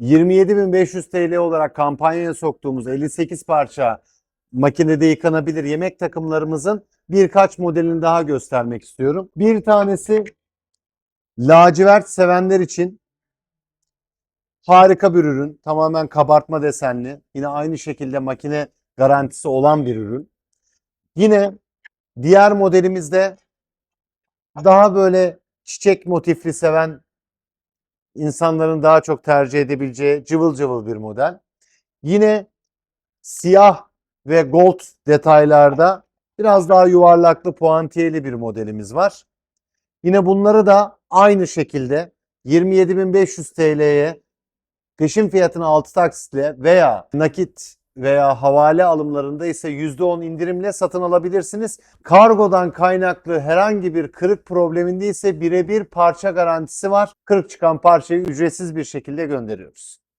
27.500 TL olarak kampanyaya soktuğumuz 58 parça makinede yıkanabilir yemek takımlarımızın birkaç modelini daha göstermek istiyorum. Bir tanesi lacivert sevenler için harika bir ürün. Tamamen kabartma desenli. Yine aynı şekilde makine garantisi olan bir ürün. Yine diğer modelimizde daha böyle çiçek motifli seven insanların daha çok tercih edebileceği cıvıl cıvıl bir model. Yine siyah ve gold detaylarda biraz daha yuvarlaklı puantiyeli bir modelimiz var. Yine bunları da aynı şekilde 27.500 TL'ye peşin fiyatına 6 taksitle veya nakit veya havale alımlarında ise %10 indirimle satın alabilirsiniz. Kargodan kaynaklı herhangi bir kırık probleminde ise birebir parça garantisi var. Kırık çıkan parçayı ücretsiz bir şekilde gönderiyoruz.